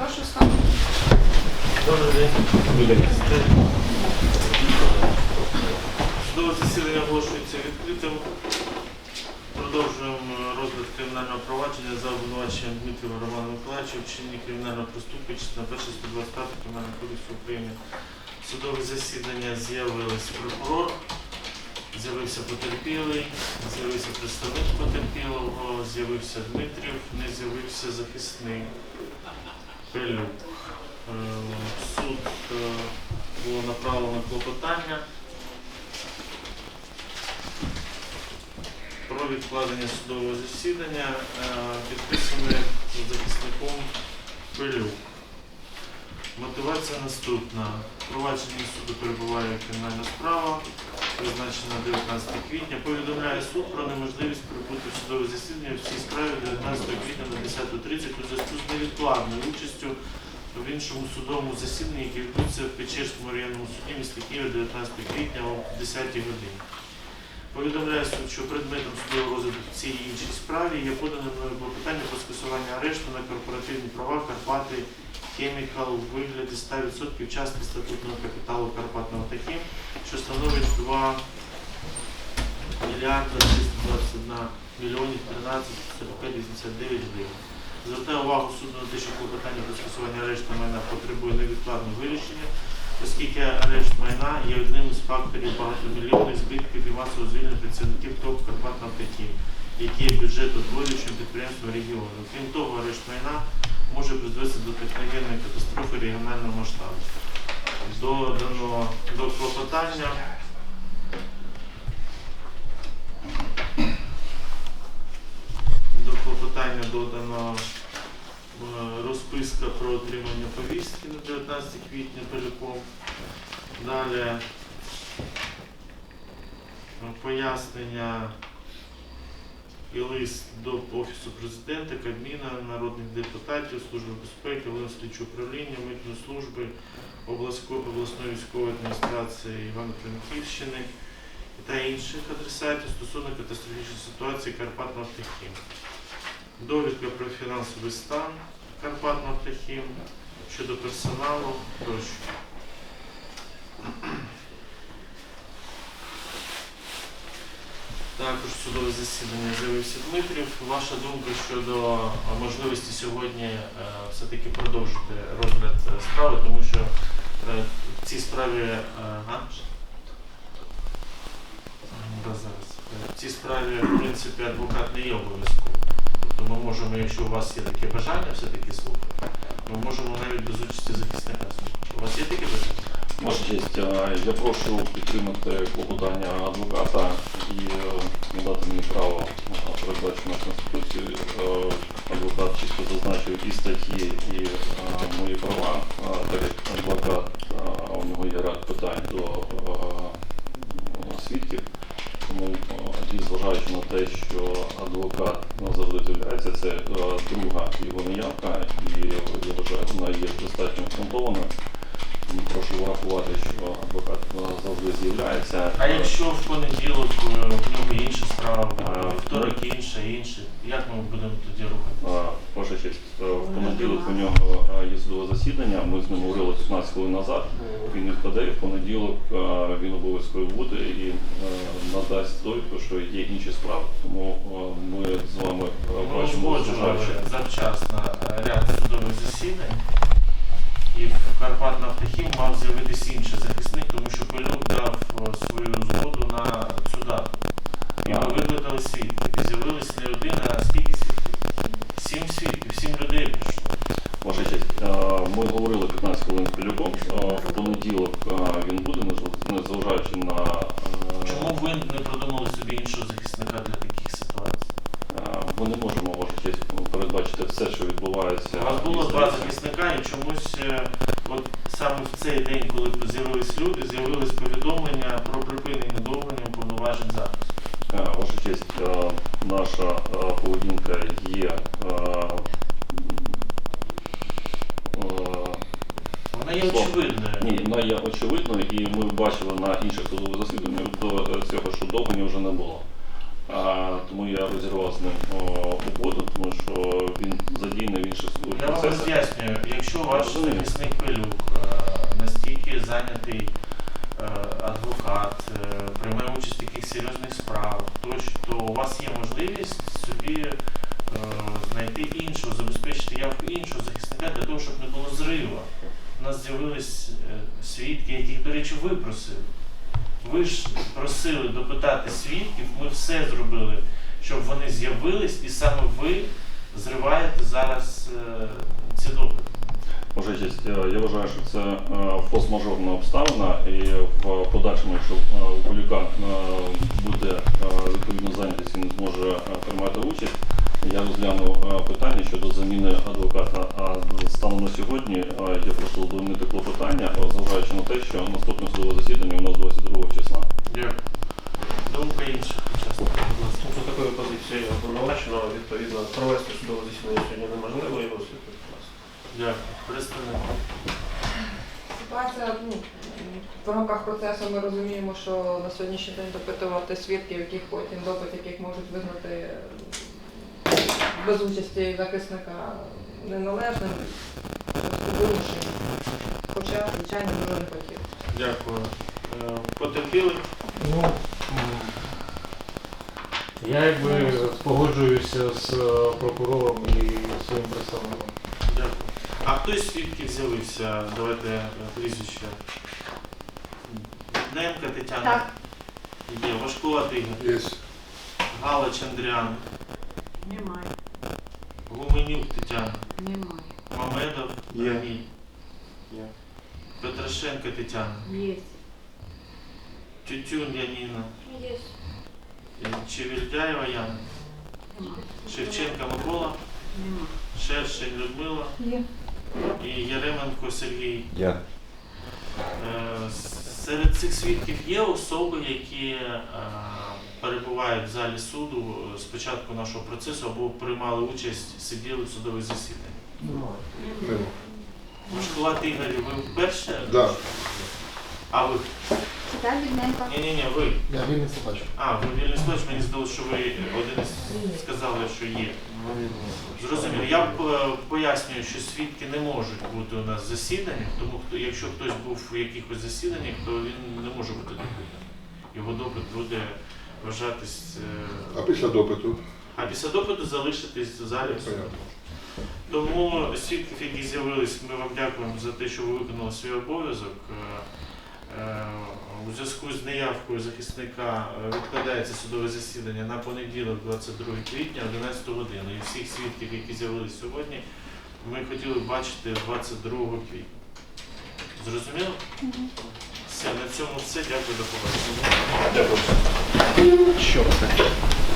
Прошу стати. Добрий день. Судове засідання оголошується відкритим. Продовжуємо розгляд кримінального провадження за обвинуваченням Дмитрова Романа Миколаївича в вчиненні кримінального проступку частина 1 125 Кримінального кодексу України. Судове засідання з'явилось прокурор, з'явився потерпілий, з'явився представник потерпілого, з'явився Дмитрів, не з'явився захисник Пилюк. Е, Суд е, було направлено клопотання про відкладення судового засідання, е, підписане захисником Пилюк. Мотивація наступна. В Провадженні суду перебуває кримінальна справа, призначена 19 квітня. Повідомляє суд про неможливість прибути в судове засідання в цій справі 19 квітня на 10.30 у зв'язку з невідкладною участю в іншому судовому засіданні, яке відбудеться в Печерському районному суді міста Києва 19 квітня о 10 годині. Повідомляє суд, що предметом судового розгляду в цій іншій справі є подане мною клопотання про скасування арешту на корпоративні права Карпати Хемікал у вигляді 100% частки статутного капіталу Карпатного Таким, що становить 2 мільярда 321 мільйонів 13 45 89 гривень. Звертаю увагу суду на те, що клопотання про скасування арешту майна потребує невідкладного вирішення, оскільки арешт майна є одним із факторів багатомільйонних збитків і масового звільнення працівників ТОП «Карпатнафтахім», які є бюджетоутворюючим підприємством регіону. Крім того, арешт майна може призвести до техногенної катастрофи регіонального масштабу. Додано до клопотання до клопотання додано е, розписка про отримання повістки на 19 квітня Поляком. Далі е, пояснення і лист до Офісу президента, Кабміна, народних депутатів, Служби безпеки, Головного управління, митної служби, обласної військової адміністрації Івано-Франківщини та інших адресатів стосовно катастрофічної ситуації Карпат-Нафтахім. Довідка про фінансовий стан Карпат-Нафтахім щодо персоналу тощо. Також судове засідання з'явився Дмитрів. Ваша думка щодо можливості сьогодні е, все-таки продовжити розгляд е, справи, тому що е, в цій справі В цій справі, в принципі, адвокат не є обов'язковим. Тобто ми можемо, якщо у вас є таке бажання все-таки слухати, ми можемо навіть без участі захисника слухати. У вас є таке бажання? Честь, я прошу підтримати клопотання адвоката і е, надати мені право е, передбачене Конституцією. Е, Адвокат чітко зазначив і статті, і мої права. Так як адвокат, у нього є ряд питань до свідків. Тому зважаючи на те, що адвокат ну, завжди з'являється, це друга його неявка, і я вважаю, вона є достатньо обґрунтованою. Тому Прошу врахувати, що адвокат завжди з'являється. А якщо в понеділок е, в нього інша справа, е, вівторок інша, інше, як ми будемо тоді рухатися? Е, честь, е, в понеділок у нього є судове засідання. Ми з ним говорили 15 хвилин назад. Він відпаде, і в понеділок він обов'язково буде і надасть довідку, що є інші справи. Тому ми з вами бачимо, завчасно ряд судових засідань, Карпат Нафтахім мав з'явитися інший захисник, тому що Пилюк дав е, свою згоду на цю дату. І ми викликали свідків. І з'явились не один, а скільки свідків? Сім свідків, сім людей прийшло. Ваша честь, е, ми говорили 15 хвилин з Пилюком. В понеділок е, він буде, незв- незважаючи на е, Чому ви не продумали собі іншого захисника для таких ситуацій? Е, Ми не можемо, ваша честь, передбачити все, що відбувається. У вас було і два здається, захисника, і чомусь е, от саме в цей день, коли з'явились люди, з'явились повідомлення про припинення довгення повноважень захисту. е, Ваша честь, е, наша е, поведінка є. Вона є очевидною. Ні, вона є очевидною, і ми бачили на інших судових засіданнях до цього, що довгання вже не було. А, тому я розірвав з ним угоду, тому що він задійний в інших судових Я вам роз'яснюю, якщо ваш захисник Пилюк настільки зайнятий адвокат, е, приймає участь в таких серйозних справах, то, то у вас є можливість собі е, знайти іншого, забезпечити явку іншого захисника для того, щоб не було зриву. У нас з'явились е, свідки, яких, до речі, ви просили. Ви ж просили допитати свідків, ми все зробили, щоб вони з'явились, і саме ви зриваєте зараз е, ці допити. Може, честь, е, я вважаю, що це е, форс-мажорна обставина, і в подальшому, якщо е, у Полюка буде відповідно зайнятість, він зможе е, приймати участь. Я розгляну питання щодо заміни адвоката. А станом на сьогодні я прошу задовольнити клопотання, зважаючи на те, що наступне судове засідання у нас 22 числа. Дякую. Думка ласка. За такою позицією обвинуваченого, відповідно, провести судове засідання сьогодні неможливо, його слід відкласти. Дякую. Представник. Ситуація ну, в рамках процесу ми розуміємо, що на сьогоднішній день допитувати свідків, яких потім допит, яких можуть визнати без участі захисника неналежним, просто. Хоча, звичайно, дуже не хотів. Дякую. Е, Потерпіли? Ну, я якби погоджуюся з е, прокурором і своїм представником. Дякую. А хто із свідків з'явився? Давайте е, прізвище. Немка Тетяна. Так. Є. Важкуватий Ігор. Є. Галич Андріан. Немає. Гуменюк Тетяна. Немає. Мамедов Є. Раміль. Є. Петрашенко Тетяна. Є. Тютюн Яніна. Є. Чевільдяєва Яна. Немає. Шевченка Микола. Немає. Шершень Людмила. Є. І Яременко Сергій. Я. Е, Серед цих свідків є особи, які е, перебувають в залі суду з початку нашого процесу або приймали участь, сиділи в судових засіданнях. Можливо, Ігорі, ви вперше? Да. А ви? Так, бідненько. Ні, ні, ні, ви. Я вільний собачок. А, ви вільний слухач, мені здалося, що ви один із сказали, що є. Зрозуміло. Я е, пояснюю, що свідки не можуть бути у нас в засіданнях, тому хто, якщо хтось був у якихось засіданнях, то він не може бути допитаний. Його допит буде вважатись. е, А після допиту? А після допиту залишитись в залі Тому свідків, які з'явились, ми вам дякуємо за те, що ви виконали свій обов'язок. У зв'язку з неявкою захисника е, відкладається судове засідання на понеділок, 22 квітня, 11 годину. І всіх свідків, які з'явилися сьогодні, ми хотіли бачити 22 квітня. Зрозуміло? Все, на цьому все. Дякую, до побачення. Дякую. Що це?